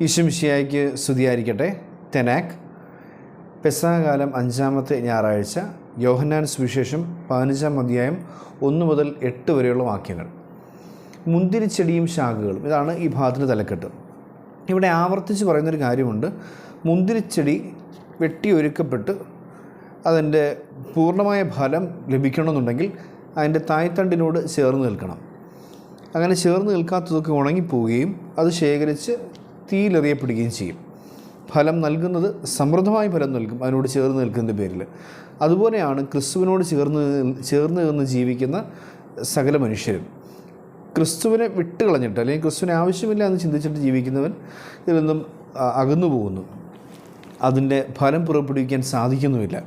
ഈശുമിഷിയായിക്ക് സ്തുതിയായിരിക്കട്ടെ. തെനാക്. പെസാകാലം അഞ്ചാമത്തെ ഞായറാഴ്ച യോഹന്നാൻ സുവിശേഷം പതിനഞ്ചാം അധ്യായം ഒന്ന് മുതൽ എട്ട് വരെയുള്ള വാക്യങ്ങൾ. മുന്തിരിച്ചെടിയും ശാഖകളും ഇതാണ് ഈ ഭാഗത്തിന്റെ തലക്കെട്ട്. ഇവിടെ ആവർത്തിച്ച് പറയുന്നൊരു കാര്യമുണ്ട്. മുന്തിരിച്ചെടി വെട്ടിയൊരുക്കപ്പെട്ട് അതിന്റെ പൂർണമായ ഫലം ലഭിക്കണമെന്നുണ്ടെങ്കിൽ അതിന്റെ തായ്തണ്ടിനോട് ചേർന്ന് നിൽക്കണം. അങ്ങനെ ചേർന്ന് നിൽക്കാത്തതൊക്കെ ഉണങ്ങിപ്പോവുകയും അത് ശേഖരിച്ച് തീയിലെറിയപ്പെടുകയും ചെയ്യും. ഫലം നൽകുന്നത് സമൃദ്ധമായി ഫലം നൽകും. അതിനോട് ചേർന്ന് നിൽക്കുന്നതിന്റെ പേരിൽ. അതുപോലെയാണ് ക്രിസ്തുവിനോട് ചേർന്ന് ചേർന്ന് നിന്ന് ജീവിക്കുന്ന സകല മനുഷ്യരും. ക്രിസ്തുവിനെ വിട്ട് കളഞ്ഞിട്ട് അല്ലെങ്കിൽ ക്രിസ്തുവിനെ ആവശ്യമില്ല എന്ന് ചിന്തിച്ചിട്ട് ജീവിക്കുന്നവൻ ഇതിൽ നിന്നും അകന്നു പോകുന്നു. അതിന്റെ ഫലം പുറപ്പെടുവിക്കാൻ സാധിക്കുന്നുമില്ല.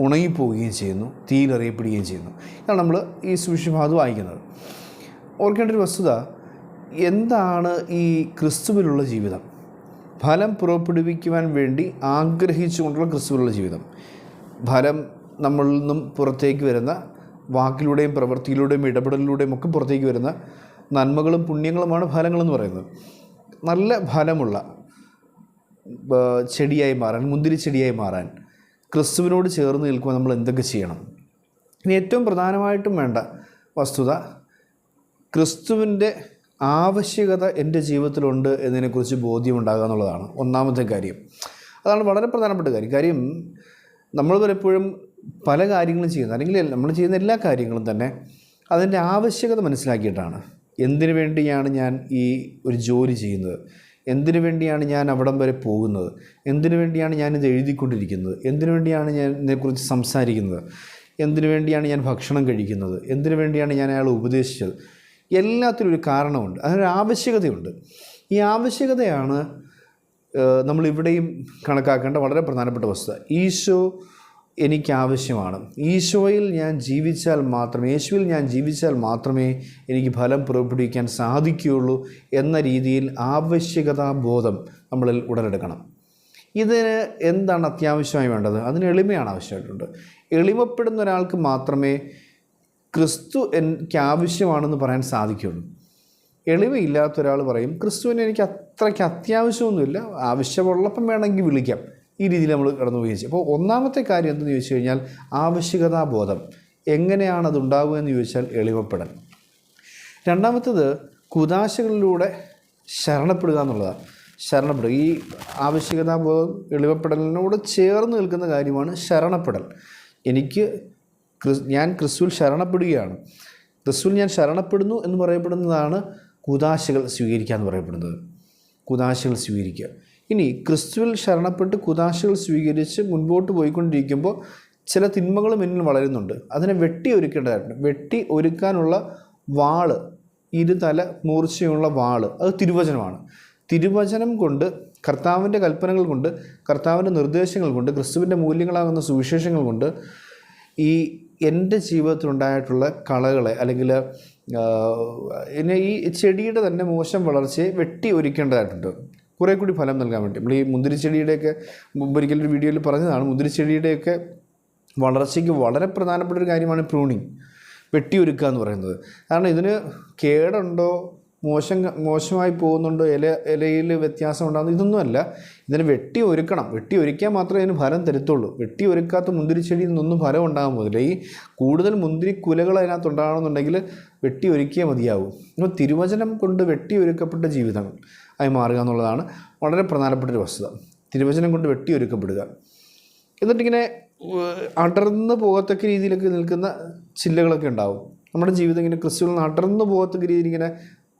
ഉണങ്ങിപ്പോവുകയും ചെയ്യുന്നു. തീയിലെറിയപ്പെടുകയും ചെയ്യുന്നു. ഇതാണ് നമ്മൾ ഈ സുവിശേഷഭാഗത്ത് വായിക്കുന്നത്. ഓർക്കേണ്ട ഒരു വസ്തുത എന്താണ് ഈ ക്രിസ്തുവിലുള്ള ജീവിതം? ഫലം പുറപ്പെടുവിക്കുവാൻ വേണ്ടി ആഗ്രഹിച്ചുകൊണ്ടുള്ള ക്രിസ്തുവിലുള്ള ജീവിതം. ഫലം നമ്മളിൽ നിന്നും പുറത്തേക്ക് വരുന്ന വാക്കിലൂടെയും പ്രവൃത്തിയിലൂടെയും ഇടപെടലിലൂടെയും ഒക്കെ പുറത്തേക്ക് വരുന്ന നന്മകളും പുണ്യങ്ങളുമാണ് ഫലങ്ങളെന്ന് പറയുന്നത്. നല്ല ഫലമുള്ള ചെടിയായി മാറാൻ മുന്തിരി ചെടിയായി മാറാൻ ക്രിസ്തുവിനോട് ചേർന്ന് നിൽക്കുവാൻ നമ്മൾ എന്തൊക്കെ ചെയ്യണം? ഇനി ഏറ്റവും പ്രധാനമായിട്ടും വേണ്ട വസ്തുത ക്രിസ്തുവിന്റെ ആവശ്യകത എന്റെ ജീവിതത്തിലുണ്ട് എന്നതിനെക്കുറിച്ച് ബോധ്യമുണ്ടാകുക എന്നുള്ളതാണ് ഒന്നാമത്തെ കാര്യം. അതാണ് വളരെ പ്രധാനപ്പെട്ട കാര്യം. കാര്യം നമ്മൾ പലപ്പോഴും പല കാര്യങ്ങളും ചെയ്യുന്നത് അല്ലെങ്കിൽ നമ്മൾ ചെയ്യുന്ന എല്ലാ കാര്യങ്ങളും തന്നെ അതിന്റെ ആവശ്യകത മനസ്സിലാക്കിയിട്ടാണ്. എന്തിനു വേണ്ടിയാണ് ഞാൻ ഈ ഒരു ജോലി ചെയ്യുന്നത്? എന്തിനു വേണ്ടിയാണ് ഞാൻ അവിടം വരെ പോകുന്നത്? എന്തിനു വേണ്ടിയാണ് ഞാൻ ഇത് എഴുതിക്കൊണ്ടിരിക്കുന്നത്? എന്തിനു വേണ്ടിയാണ് ഞാൻ ഇതിനെക്കുറിച്ച് സംസാരിക്കുന്നത്? എന്തിനു വേണ്ടിയാണ് ഞാൻ ഭക്ഷണം കഴിക്കുന്നത്? എന്തിനു വേണ്ടിയാണ് ഞാൻ അയാളെ ഉപദേശിച്ചത്? എല്ലാത്തിനും ഒരു കാരണമുണ്ട്. അതിനൊരു ആവശ്യകതയുണ്ട്. ഈ ആവശ്യകതയാണ് നമ്മളിവിടെയും കണക്കാക്കേണ്ട വളരെ പ്രധാനപ്പെട്ട വസ്തുത. ഈശോ എനിക്ക് ആവശ്യമാണ് ഈശോയിൽ ഞാൻ ജീവിച്ചാൽ മാത്രമേ യേശുവിൽ ഞാൻ ജീവിച്ചാൽ മാത്രമേ എനിക്ക് ഫലം പുറപ്പെടുവിക്കാൻ സാധിക്കുകയുള്ളൂ എന്ന രീതിയിൽ ആവശ്യകതാ ബോധം നമ്മളിൽ ഉടലെടുക്കണം. ഇതിന് എന്താണ് അത്യാവശ്യമായി വേണ്ടത്? അതിന് എളിമയാണ് ആവശ്യമായിട്ടുണ്ട്. എളിമപ്പെടുന്ന ഒരാൾക്ക് മാത്രമേ ക്രിസ്തു എനിക്ക് ആവശ്യമാണെന്ന് പറയാൻ സാധിക്കുള്ളൂ. എളിമയില്ലാത്ത ഒരാൾ പറയും ക്രിസ്തുവിനെ എനിക്ക് അത്രയ്ക്ക് അത്യാവശ്യമൊന്നുമില്ല ആവശ്യമുള്ളപ്പം വേണമെങ്കിൽ വിളിക്കാം. ഈ രീതിയിൽ നമ്മൾ കടന്നു പോയി അപ്പോൾ ഒന്നാമത്തെ കാര്യം എന്തെന്ന് ചോദിച്ചു കഴിഞ്ഞാൽ ആവശ്യകതാ ബോധം എങ്ങനെയാണ് അത് ഉണ്ടാവുക എന്ന് ചോദിച്ചാൽ എളിമപ്പെടൽ. രണ്ടാമത്തത് കുതാശകളിലൂടെ ശരണപ്പെടുക എന്നുള്ളതാണ്. ശരണപ്പെടുക. ഈ ആവശ്യകതാ ബോധം എളിമപ്പെടലിനോട് ചേർന്ന് നിൽക്കുന്ന കാര്യമാണ് ശരണപ്പെടൽ. എനിക്ക് ഞാൻ ക്രിസ്തുവിൽ ശരണപ്പെടുകയാണ്. ക്രിസ്തുവിൽ ഞാൻ ശരണപ്പെടുന്നു എന്ന് പറയപ്പെടുന്നതാണ് കുതാശകൾ സ്വീകരിക്കുക എന്ന് പറയപ്പെടുന്നത്. കുതാശകൾ സ്വീകരിക്കുക. ഇനി ക്രിസ്തുവിൽ ശരണപ്പെട്ട് കുതാശകൾ സ്വീകരിച്ച് മുൻപോട്ട് പോയിക്കൊണ്ടിരിക്കുമ്പോൾ ചില തിന്മകളും എന്നിൽ വളരുന്നുണ്ട്. അതിനെ വെട്ടി ഒരുക്കേണ്ടതായിട്ടുണ്ട്. വെട്ടി ഒരുക്കാനുള്ള വാൾ ഇരുതല മൂർച്ചയുള്ള വാൾ അത് തിരുവചനമാണ്. തിരുവചനം കൊണ്ട് കർത്താവിന്റെ കൽപ്പനകൾ കൊണ്ട് കർത്താവിന്റെ നിർദ്ദേശങ്ങൾ കൊണ്ട് ക്രിസ്തുവിന്റെ മൂല്യങ്ങളാകുന്ന സുവിശേഷങ്ങൾ കൊണ്ട് ഈ എന്റെ ജീവിതത്തിലുണ്ടായിട്ടുള്ള കളകളെ അല്ലെങ്കിൽ എന്നെ ഈ ചെടിയുടെ തന്നെ മോശം വളർച്ചയെ വെട്ടി ഒരുക്കേണ്ടതായിട്ടുണ്ട്. കുറേ കൂടി ഫലം നൽകാൻ വേണ്ടി. നമ്മൾ ഈ മുന്തിരിച്ചെടിയുടെയൊക്കെ ഒരിക്കലൊരു വീഡിയോയിൽ പറഞ്ഞതാണ് മുന്തിരിച്ചെടിയുടെയൊക്കെ വളർച്ചയ്ക്ക് വളരെ പ്രധാനപ്പെട്ട ഒരു കാര്യമാണ് പ്രൂണിങ് വെട്ടിയൊരുക്കുക എന്ന് പറയുന്നത്. കാരണം ഇതിന് കേടുണ്ടോ മോശം മോശമായി പോകുന്നുണ്ടോ? ഇല ഇലയിൽ വ്യത്യാസം ഉണ്ടാകുന്നു. ഇതൊന്നുമല്ല. ഇതിനെ വെട്ടി ഒരുക്കണം. വെട്ടി ഒരുക്കിയാൽ മാത്രമേ ഇതിന് ഫലം തരത്തുള്ളൂ. വെട്ടി ഒരുക്കാത്ത മുന്തിരി ചെടിയിൽ നിന്നൊന്നും ഫലം ഉണ്ടാകാൻ പോകുന്നില്ല. ഈ കൂടുതൽ മുന്തിരി കുലകൾ അതിനകത്ത് ഉണ്ടാകണമെന്നുണ്ടെങ്കിൽ വെട്ടി ഒരുക്കിയേ മതിയാവും. അപ്പോൾ തിരുവചനം കൊണ്ട് വെട്ടി ഒരുക്കപ്പെട്ട ജീവിതങ്ങൾ ആയി മാറുക എന്നുള്ളതാണ് വളരെ പ്രധാനപ്പെട്ട ഒരു വസ്തുത. തിരുവചനം കൊണ്ട് വെട്ടി ഒരുക്കപ്പെടുക. എന്നിട്ടിങ്ങനെ അടർന്ന് പോകത്തക്ക രീതിയിലൊക്കെ നിൽക്കുന്ന ചില്ലകളൊക്കെ ഉണ്ടാവും. നമ്മുടെ ജീവിതം ഇങ്ങനെ ക്രിസ്തുവിൽ നിന്ന് അടർന്ന് പോകത്തക്ക രീതിയിൽ ഇങ്ങനെ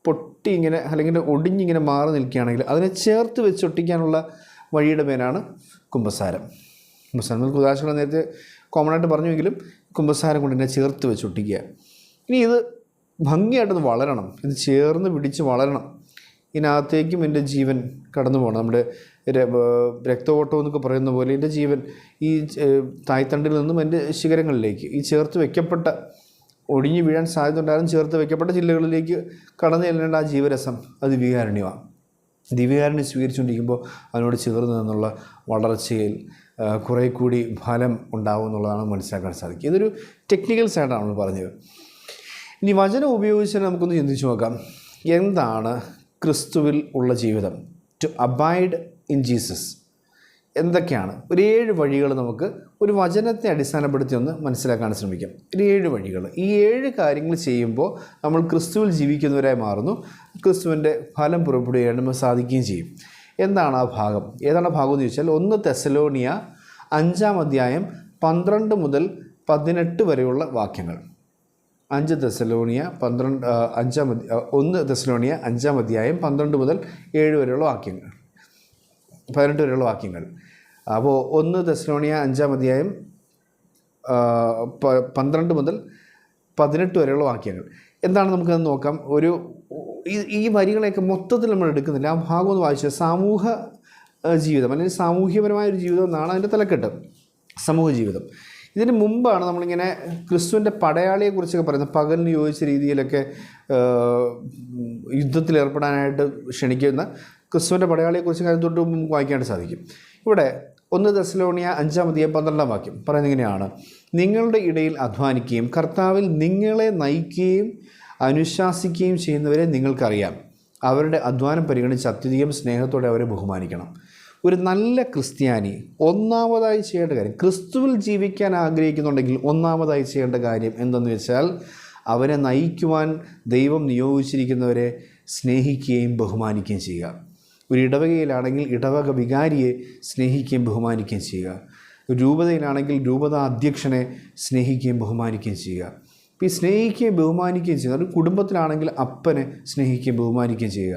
പൊട്ടി ഇങ്ങനെ അല്ലെങ്കിൽ ഒടിഞ്ഞിങ്ങനെ മാറി നിൽക്കുകയാണെങ്കിൽ അതിനെ ചേർത്ത് വെച്ച് ഒട്ടിക്കാനുള്ള വഴിയുടെ പേരാണ് കുമ്പസാരം നമുക്ക് കുദാശകൾ നേരത്തെ കോമൺ ആയിട്ട് പറഞ്ഞുവെങ്കിലും കുമ്പസാരം കൊണ്ട് ഇതിനെ ചേർത്ത് വെച്ച് ഒട്ടിക്കുക. ഇനി ഇത് ഭംഗിയായിട്ടത് വളരണം. ഇത് ചേർന്ന് പിടിച്ച് വളരണം. ഇതിനകത്തേക്കും എന്റെ ജീവൻ കടന്നു പോകണം. നമ്മുടെ രക്തവോട്ടം എന്നൊക്കെ പറയുന്ന പോലെ എന്റെ ജീവൻ ഈ തായ്തണ്ടിൽ നിന്നും എന്റെ ശിഖരങ്ങളിലേക്ക് ഈ ചേർത്ത് വെക്കപ്പെട്ട ഒടിഞ്ഞു വീഴാൻ സാധ്യത ഉണ്ടായിരുന്നു ചേർത്ത് വയ്ക്കപ്പെട്ട ജില്ലകളിലേക്ക് കടന്നു ചെല്ലേണ്ട ആ ജീവരസം അത് ദിവ്യകാരുണ്യമാണ് ദിവ്യകാരുണ്യം സ്വീകരിച്ചുകൊണ്ടിരിക്കുമ്പോൾ അതിനോട് ചേർന്ന് നിന്നുള്ള വളർച്ചയിൽ കുറേ കൂടി ഫലം ഉണ്ടാവും എന്നുള്ളതാണ് മനസ്സിലാക്കാൻ സാധിക്കുക. ഇതൊരു ടെക്നിക്കൽ സൈഡാണ് നമ്മൾ പറഞ്ഞത്. ഇനി വചനം ഉപയോഗിച്ച് നമുക്കൊന്ന് ചിന്തിച്ചു നോക്കാം. എന്താണ് ക്രിസ്തുവിൽ ഉള്ള ജീവിതം? ടു അബൈഡ് ഇൻ ജീസസ് എന്തൊക്കെയാണ്? ഒരു ഏഴ് വഴികൾ നമുക്ക് ഒരു വചനത്തെ അടിസ്ഥാനപ്പെടുത്തി ഒന്ന് മനസ്സിലാക്കാൻ ശ്രമിക്കാം. ഒരു ഏഴ് വഴികൾ. ഈ ഏഴ് കാര്യങ്ങൾ ചെയ്യുമ്പോൾ നമ്മൾ ക്രിസ്തുവിൽ ജീവിക്കുന്നവരായി മാറുന്നു. ക്രിസ്തുവിന്റെ ഫലം പുറപ്പെടുകയാണ് നമുക്ക് സാധിക്കുകയും ചെയ്യും. എന്താണ് ആ ഭാഗം? ഏതാണ് ഭാഗം എന്ന് ചോദിച്ചാൽ ഒന്ന് തെസലോണിയ അഞ്ചാം അധ്യായം പന്ത്രണ്ട് മുതൽ പതിനെട്ട് വരെയുള്ള വാക്യങ്ങൾ. അഞ്ച് തെസലോണിയ പന്ത്രണ്ട് അഞ്ചാം ഒന്ന് തെസലോണിയ അഞ്ചാം അധ്യായം പന്ത്രണ്ട് മുതൽ ഏഴ് വരെയുള്ള വാക്യങ്ങൾ. പതിനെട്ട് വരെയുള്ള വാക്യങ്ങൾ. അപ്പോൾ ഒന്ന് തെസ്ലോണിയ അഞ്ചാം അധ്യായം പന്ത്രണ്ട് മുതൽ പതിനെട്ട് വരെയുള്ള വാക്യങ്ങൾ. എന്താണ് നമുക്കത് നോക്കാം? ഒരു ഈ വരികളെയൊക്കെ മൊത്തത്തിൽ നമ്മൾ എടുക്കുന്നില്ല. ആ ഭാഗം ഒന്ന് വായിച്ചാൽ സാമൂഹ ജീവിതം അല്ലെങ്കിൽ സാമൂഹ്യപരമായ ഒരു ജീവിതം എന്നാണ് അതിന്റെ തലക്കെട്ട്. സമൂഹ ജീവിതം. ഇതിന് മുമ്പാണ് നമ്മളിങ്ങനെ ക്രിസ്തുവിന്റെ പടയാളിയെക്കുറിച്ചൊക്കെ പറയുന്നത് പകലിന് യോജിച്ച രീതിയിലൊക്കെ യുദ്ധത്തിലേർപ്പെടാനായിട്ട് ക്ഷണിക്കുന്ന ക്രിസ്തുവിന്റെ പടയാളിയെക്കുറിച്ച് കാര്യം തൊട്ട് വായിക്കാനായിട്ട് സാധിക്കും. ഇവിടെ ഒന്ന് ദശലോണിയ അഞ്ചാം പന്ത്രണ്ടാം വാക്യം പറയുന്നത് ഇങ്ങനെയാണ്. നിങ്ങളുടെ ഇടയിൽ അധ്വാനിക്കുകയും കർത്താവിൽ നിങ്ങളെ നയിക്കുകയും അനുശാസിക്കുകയും ചെയ്യുന്നവരെ നിങ്ങൾക്കറിയാം. അവരുടെ അധ്വാനം പരിഗണിച്ച് അത്യധികം സ്നേഹത്തോടെ അവരെ ബഹുമാനിക്കണം. ഒരു നല്ല ക്രിസ്ത്യാനി ഒന്നാമതായി ചെയ്യേണ്ട കാര്യം ക്രിസ്തുവിൽ ജീവിക്കാൻ ആഗ്രഹിക്കുന്നുണ്ടെങ്കിൽ ഒന്നാമതായി ചെയ്യേണ്ട കാര്യം എന്തെന്ന് വെച്ചാൽ അവരെ നയിക്കുവാൻ ദൈവം നിയോഗിച്ചിരിക്കുന്നവരെ സ്നേഹിക്കുകയും ബഹുമാനിക്കുകയും ചെയ്യുക. ഒരു ഇടവകയിലാണെങ്കിൽ ഇടവക വികാരിയെ സ്നേഹിക്കുകയും ബഹുമാനിക്കുകയും ചെയ്യുക. ഒരു രൂപതയിലാണെങ്കിൽ രൂപത അധ്യക്ഷനെ സ്നേഹിക്കുകയും ബഹുമാനിക്കുകയും ചെയ്യുക. അപ്പോൾ ഈ സ്നേഹിക്കുകയും ബഹുമാനിക്കുകയും ചെയ്യുക ഒരു കുടുംബത്തിലാണെങ്കിൽ അപ്പനെ സ്നേഹിക്കുകയും ബഹുമാനിക്കുകയും ചെയ്യുക.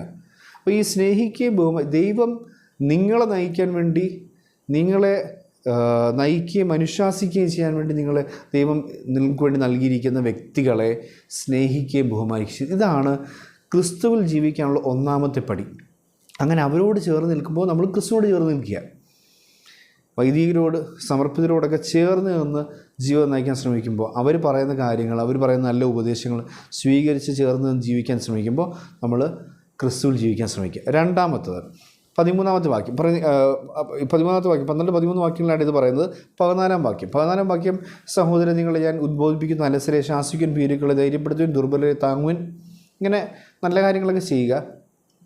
അപ്പോൾ ഈ സ്നേഹിക്കുകയും ബഹുമാ ദൈവം നിങ്ങളെ നയിക്കാൻ വേണ്ടി നിങ്ങളെ നയിക്കുകയും അനുശാസിക്കുകയും ചെയ്യാൻ വേണ്ടി നിങ്ങളെ ദൈവം നിങ്ങൾക്ക് വേണ്ടി നൽകിയിരിക്കുന്ന വ്യക്തികളെ സ്നേഹിക്കുകയും ബഹുമാനിക്കുകയും. ഇതാണ് ക്രിസ്തുവിൽ ജീവിക്കാനുള്ള ഒന്നാമത്തെ പടി. അങ്ങനെ അവരോട് ചേർന്ന് നിൽക്കുമ്പോൾ നമ്മൾ ക്രിസ്തുവോട് ചേർന്ന് നിൽക്കുക. വൈദികരോട് സമർപ്പിതരോടൊക്കെ ചേർന്ന് നിന്ന് ജീവിതം നയിക്കാൻ ശ്രമിക്കുമ്പോൾ അവർ പറയുന്ന കാര്യങ്ങൾ അവർ പറയുന്ന നല്ല ഉപദേശങ്ങൾ സ്വീകരിച്ച് ചേർന്ന് നിന്ന് ജീവിക്കാൻ ശ്രമിക്കുമ്പോൾ നമ്മൾ ക്രിസ്തുവിൽ ജീവിക്കാൻ ശ്രമിക്കുക. രണ്ടാമത്തത് പതിമൂന്നാമത്തെ വാക്യം. പറഞ്ഞ പതിമൂന്നാമത്തെ വാക്യം പന്ത്രണ്ട് പതിമൂന്ന് വാക്യങ്ങളാണ് ഇത് പറയുന്നത്. പതിനാലാം വാക്യം. പതിനാലാം വാക്യം സഹോദരൻ നിങ്ങളെ ഞാൻ ഉദ്ബോധിപ്പിക്കുന്ന അലസരെ ശാസിക്കുവാൻ ഭീരുക്കളെ ധൈര്യപ്പെടുത്തുവാൻ ദുർബലരെ താങ്ങുവാൻ. ഇങ്ങനെ നല്ല കാര്യങ്ങളൊക്കെ ചെയ്യുക.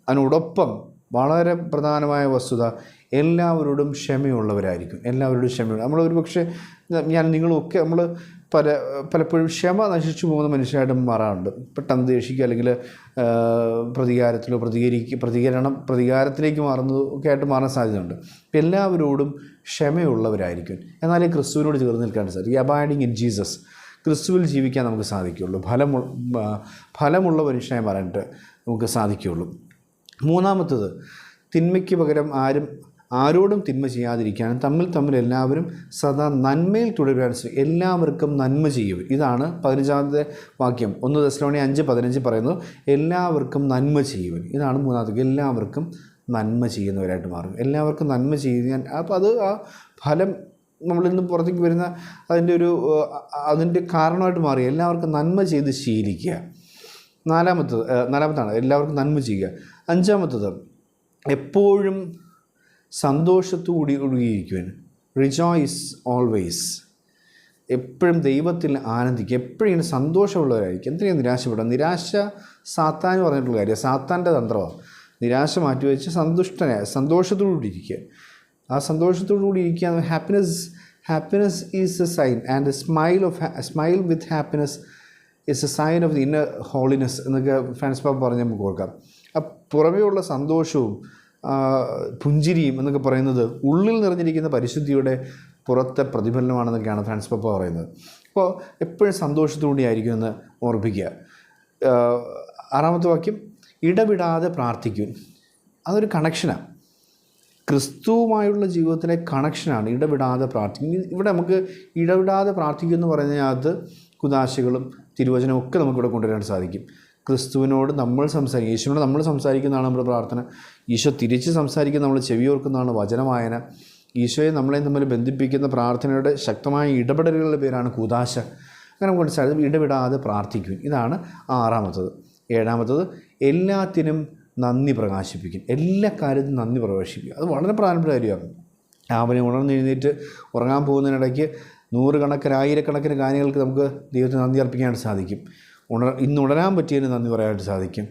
അതിനോടൊപ്പം വളരെ പ്രധാനമായ വസ്തുത എല്ലാവരോടും ക്ഷമയുള്ളവരായിരിക്കും. എല്ലാവരോടും ക്ഷമയുള്ള നമ്മൾ ഒരുപക്ഷെ ഞാൻ നിങ്ങളൊക്കെ നമ്മൾ പല പലപ്പോഴും ക്ഷമ നശിച്ചു പോകുന്ന മനുഷ്യരായിട്ട് മാറാറുണ്ട്. പെട്ടെന്ന് ദേഷിക്കുക അല്ലെങ്കിൽ പ്രതികാരത്തിലോ പ്രതികരിക്കുക പ്രതികരണം പ്രതികാരത്തിലേക്ക് മാറുന്നതോ ഒക്കെ ആയിട്ട് മാറാൻ സാധ്യതയുണ്ട്. എല്ലാവരോടും ക്ഷമയുള്ളവരായിരിക്കും. എന്നാലേ ക്രിസ്തുവിനോട് ചേർന്ന് നിൽക്കാൻ സാധിക്കും. അബൈഡിങ് ഇൻ ജീസസ് ക്രിസ്തുവിൽ ജീവിക്കാൻ നമുക്ക് സാധിക്കുകയുള്ളൂ. ഫലമു ആ, ഫലമുള്ള മനുഷ്യനായി മാറാനായിട്ട് നമുക്ക് സാധിക്കുകയുള്ളൂ. മൂന്നാമത്തത് തിന്മയ്ക്ക് പകരം ആരും ആരോടും തിന്മ ചെയ്യാതിരിക്കാനും തമ്മിൽ തമ്മിൽ എല്ലാവരും സദാ നന്മയിൽ ശ്രമിക്കും എല്ലാവർക്കും നന്മ ചെയ്യും. ഇതാണ് പതിനഞ്ചാമത്തെ വാക്യം. ഒന്ന് ദശലോണി അഞ്ച് പതിനഞ്ച് പറയുന്നു എല്ലാവർക്കും നന്മ ചെയ്യുവൻ. ഇതാണ് മൂന്നാമത്തെ എല്ലാവർക്കും നന്മ ചെയ്യുന്നവരായിട്ട് മാറും. എല്ലാവർക്കും നന്മ ചെയ്യാൻ അപ്പോൾ അത് ആ ഫലം നമ്മളിന്ന് പുറത്തേക്ക് വരുന്ന അതിന്റെ ഒരു അതിന്റെ കാരണമായിട്ട് മാറി. എല്ലാവർക്കും നന്മ ചെയ്ത് ശീലിക്കുക. നാലാമത്തത് നാലാമത്താണ് എല്ലാവർക്കും നന്മ ചെയ്യുക. അഞ്ചാമത്തത് എപ്പോഴും സന്തോഷത്തോടി ഒഴുകിയിരിക്കുവാൻ. റിജോയ്സ് ഓൾവേസ് എപ്പോഴും ദൈവത്തിൽ ആനന്ദിക്കുക. എപ്പോഴും ഇങ്ങനെ സന്തോഷമുള്ളവരായിരിക്കും എന്തിനാണ് നിരാശപ്പെടുക? നിരാശ സാത്താൻ പറഞ്ഞിട്ടുള്ള കാര്യം. സാത്താന്റെ തന്ത്രമാണ്. നിരാശ മാറ്റിവെച്ച് സന്തുഷ്ടനായ സന്തോഷത്തോടുകൂടി ഇരിക്കുക. ആ സന്തോഷത്തോടുകൂടി ഇരിക്കുക happiness happiness is a sign and smile of smile with happiness is a sign of the inner holiness എന്നൊക്കെ ഫ്രാൻസ് പാപ്പ് പറഞ്ഞ് നമുക്ക് ഓർക്കാം. ആ പുറമേയുള്ള സന്തോഷവും പുഞ്ചിരിയും എന്നൊക്കെ പറയുന്നത് ഉള്ളിൽ നിറഞ്ഞിരിക്കുന്ന പരിശുദ്ധിയുടെ പുറത്തെ പ്രതിഫലനമാണെന്നൊക്കെയാണ് ഫ്രാൻസ് പാപ്പ പറയുന്നത്. അപ്പോൾ എപ്പോഴും സന്തോഷത്തോടെ ആയിരിക്കുമെന്ന് ഓർപ്പിക്കുക. ആറാമത്തെ വാക്യം ഇടവിടാതെ പ്രാർത്ഥിക്കും അതൊരു കണക്ഷനാണ് ക്രിസ്തുവുമായുള്ള ജീവിതത്തിലെ കണക്ഷനാണ് ഇടവിടാതെ പ്രാർത്ഥിക്കും. ഇവിടെ നമുക്ക് ഇടവിടാതെ പ്രാർത്ഥിക്കും എന്ന് പറയുന്നതിനകത്ത് കുതാശകളും തിരുവചനവും ഒക്കെ നമുക്കിവിടെ കൊണ്ടുവരാൻ സാധിക്കും. ക്രിസ്തുവിനോട് നമ്മൾ സംസാരിക്കും. യേശുവിനോട് നമ്മൾ സംസാരിക്കുന്നതാണ് നമ്മുടെ പ്രാർത്ഥന. ഈശോ തിരിച്ച് സംസാരിക്കുന്ന നമ്മൾ ചെവിയോർക്കുന്നതാണ് വചനവായന. ഈശോയെ നമ്മളെ തമ്മിൽ ബന്ധിപ്പിക്കുന്ന പ്രാർത്ഥനയുടെ ശക്തമായ ഇടപെടലുകളുടെ പേരാണ് കൂതാശ അങ്ങനെ മനസ്സിലായത് ഇടപെടാതെ പ്രാർത്ഥിക്കും. ഇതാണ് ആറാമത്തത്. ഏഴാമത്തത് എല്ലാത്തിനും നന്ദി പ്രകാശിപ്പിക്കും. എല്ലാ കാര്യത്തിനും നന്ദി പ്രകാശിപ്പിക്കും. അത് വളരെ പ്രധാനപ്പെട്ട കാര്യമാണ്. രാവിലെ ഉണർന്നെഴുന്നേറ്റ് ഉറങ്ങാൻ പോകുന്നതിനിടയ്ക്ക് നൂറുകണക്കിന് ആയിരക്കണക്കിന് കാര്യങ്ങൾക്ക് നമുക്ക് ദൈവത്തിന് നന്ദി അർപ്പിക്കാൻ സാധിക്കും. ഉണർ ഇന്ന് ഉണരാൻ പറ്റിയതിന് നന്ദി പറയാനായിട്ട് സാധിക്കും.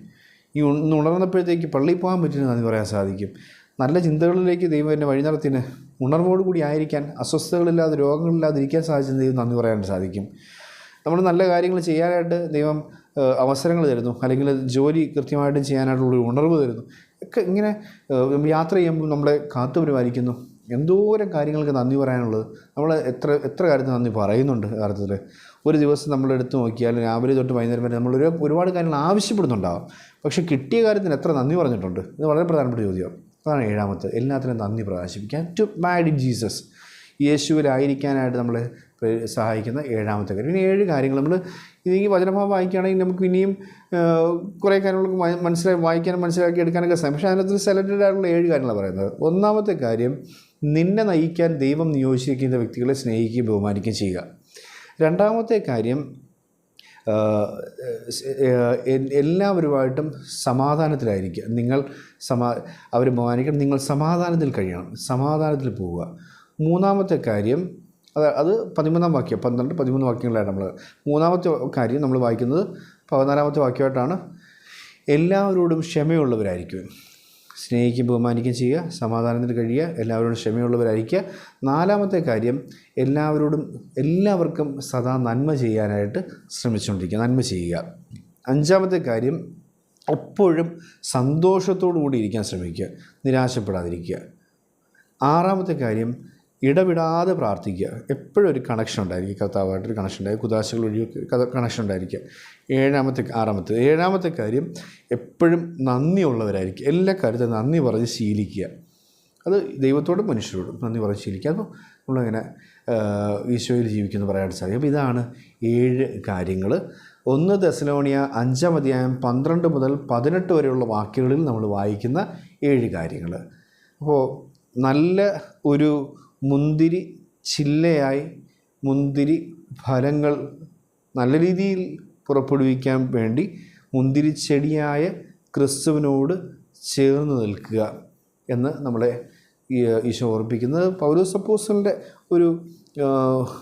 ഈ ഇന്ന് ഉണർന്നപ്പോഴത്തേക്ക് പള്ളിയിൽ പോകാൻ പറ്റിയതിന് നന്ദി പറയാൻ സാധിക്കും. നല്ല ചിന്തകളിലേക്ക് ദൈവം എന്നെ വഴി നടത്തിന് ഉണർവോടുകൂടി ആയിരിക്കാൻ അസ്വസ്ഥതകളില്ലാതെ രോഗങ്ങളില്ലാതെ ഇരിക്കാൻ സാധിച്ചതിന് ദൈവം നന്ദി പറയാനായിട്ട് സാധിക്കും. നമ്മൾ നല്ല കാര്യങ്ങൾ ചെയ്യാനായിട്ട് ദൈവം അവസരങ്ങൾ തരുന്നു. അല്ലെങ്കിൽ ജോലി കൃത്യമായിട്ട് ചെയ്യാനായിട്ടുള്ള ഉണർവ് തരുന്നു. ഒക്കെ ഇങ്ങനെ യാത്ര ചെയ്യുമ്പോൾ നമ്മളെ കാത്തു പരിപാലിക്കുന്നു. എന്തോരം കാര്യങ്ങൾക്ക് നന്ദി പറയാനുള്ളത്. നമ്മൾ എത്ര എത്ര കാര്യത്തിന് നന്ദി പറയുന്നുണ്ട് യഥാർത്ഥത്തിൽ. ഒരു ദിവസം നമ്മൾ എടുത്തു നോക്കിയാൽ രാവിലെ തൊട്ട് വൈകുന്നേരം വരെ നമ്മൾ ഒരു ഒരുപാട് കാര്യങ്ങൾ ആവശ്യപ്പെടുന്നുണ്ടാവും. പക്ഷെ കിട്ടിയ കാര്യത്തിന് എത്ര നന്ദി പറഞ്ഞിട്ടുണ്ട്? ഇത് വളരെ പ്രധാനപ്പെട്ട ചോദ്യമാണ് അതാണ് ഏഴാമത്തെ. എല്ലാത്തിനും നന്ദി പ്രകാശിപ്പിക്കാൻ. ടു മാഡ് ഇൻ ജീസസ് യേശുവിലായിരിക്കാനായിട്ട് നമ്മളെ സഹായിക്കുന്ന ഏഴാമത്തെ കാര്യം. ഇനി ഏഴ് കാര്യങ്ങൾ നമ്മൾ ഈ വചനഭാവം വായിക്കുകയാണെങ്കിൽ നമുക്ക് ഇനിയും കുറേ കാര്യങ്ങൾക്ക് മനസ്സിലായി വായിക്കാനും മനസ്സിലാക്കി എടുക്കാനൊക്കെ സാധിക്കും പക്ഷേ അതിനകത്ത് സെലക്റ്റഡ് ആയിട്ടുള്ള ഏഴ് കാര്യങ്ങളാണ് പറയുന്നത്. ഒന്നാമത്തെ കാര്യം നിന്നെ നയിക്കാൻ ദൈവം നിയോഗിച്ചിരിക്കുന്ന വ്യക്തികളെ സ്നേഹിക്കുകയും ബഹുമാനിക്കുകയും ചെയ്യുക. രണ്ടാമത്തെ കാര്യം എല്ലാവരുമായിട്ടും സമാധാനത്തിലായിരിക്കുക. നിങ്ങൾ സമാ അവർ ബഹുമാനിക്കണം. നിങ്ങൾ സമാധാനത്തിൽ കഴിയണം. സമാധാനത്തിൽ പോവുക. മൂന്നാമത്തെ കാര്യം അത് അത് പതിമൂന്നാം വാക്യം പന്ത്രണ്ട് പതിമൂന്ന് വാക്യങ്ങളാണ് നമ്മൾ മൂന്നാമത്തെ കാര്യം നമ്മൾ വായിക്കുന്നത് പതിനാലാമത്തെ വാക്യമായിട്ടാണ്. എല്ലാവരോടും ക്ഷമയുള്ളവരായിരിക്കും സ്നേഹിക്കുകയും ബഹുമാനിക്കുകയും ചെയ്യുക സമാധാനത്തിന് കഴിയുക എല്ലാവരോടും ക്ഷമയുള്ളവരായിരിക്കുക. നാലാമത്തെ കാര്യം എല്ലാവരോടും എല്ലാവർക്കും സദാ നന്മ ചെയ്യാനായിട്ട് ശ്രമിച്ചുകൊണ്ടിരിക്കുക നന്മ ചെയ്യുക. അഞ്ചാമത്തെ കാര്യം എപ്പോഴും സന്തോഷത്തോടു കൂടി ഇരിക്കാൻ ശ്രമിക്കുക നിരാശപ്പെടാതിരിക്കുക. ആറാമത്തെ കാര്യം ഇടവിടാതെ പ്രാർത്ഥിക്കുക. എപ്പോഴും ഒരു കണക്ഷൻ ഉണ്ടായിരിക്കും. കർത്താവായിട്ടൊരു കണക്ഷൻ ഉണ്ടായി കുതാശകൾ വഴി കണക്ഷൻ ഉണ്ടായിരിക്കുക ഏഴാമത്തെ ആറാമത്തെ. ഏഴാമത്തെ കാര്യം എപ്പോഴും നന്ദിയുള്ളവരായിരിക്കും. എല്ലാ കാര്യത്തിലും നന്ദി പറഞ്ഞ് ശീലിക്കുക. അത് ദൈവത്തോടും മനുഷ്യരോടും നന്ദി പറഞ്ഞ് ശീലിക്കുക. അപ്പോൾ നമ്മളിങ്ങനെ ഈശോയിൽ ജീവിക്കുമെന്ന് പറയാൻ സാധിക്കും. അപ്പോൾ ഇതാണ് ഏഴ് കാര്യങ്ങൾ. ഒന്ന് തെസലോണിയ അഞ്ചാം അധ്യായം പന്ത്രണ്ട് മുതൽ പതിനെട്ട് വരെയുള്ള വാക്യങ്ങളിൽ നമ്മൾ വായിക്കുന്ന ഏഴ് കാര്യങ്ങൾ. അപ്പോൾ നല്ല ഒരു മുന്തിരി ചില്ലയായി മുന്തിരി ഫലങ്ങൾ നല്ല രീതിയിൽ പുറപ്പെടുവിക്കാൻ വേണ്ടി മുന്തിരി മുന്തിരിച്ചെടിയായ ക്രിസ്തുവിനോട് ചേർന്ന് നിൽക്കുക എന്ന് നമ്മളെ ഈശോ ഓർപ്പിക്കുന്നത് പൗലോസ് അപ്പോസ്റ്റലിന്റെ ഒരു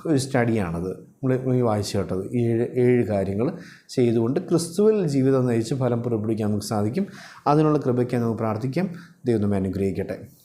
ഒരു സ്റ്റഡിയാണത്. നമ്മൾ വായിച്ചു കേട്ടത്. ഏഴ് ഏഴ് കാര്യങ്ങൾ ചെയ്തുകൊണ്ട് ക്രിസ്തുവിൽ ജീവിതം നയിച്ച് ഫലം പുറപ്പെടുവിക്കാൻ നമുക്ക് സാധിക്കും. അതിനുള്ള കൃപയ്ക്ക് നമുക്ക് പ്രാർത്ഥിക്കാം. ദൈവം അനുഗ്രഹിക്കട്ടെ.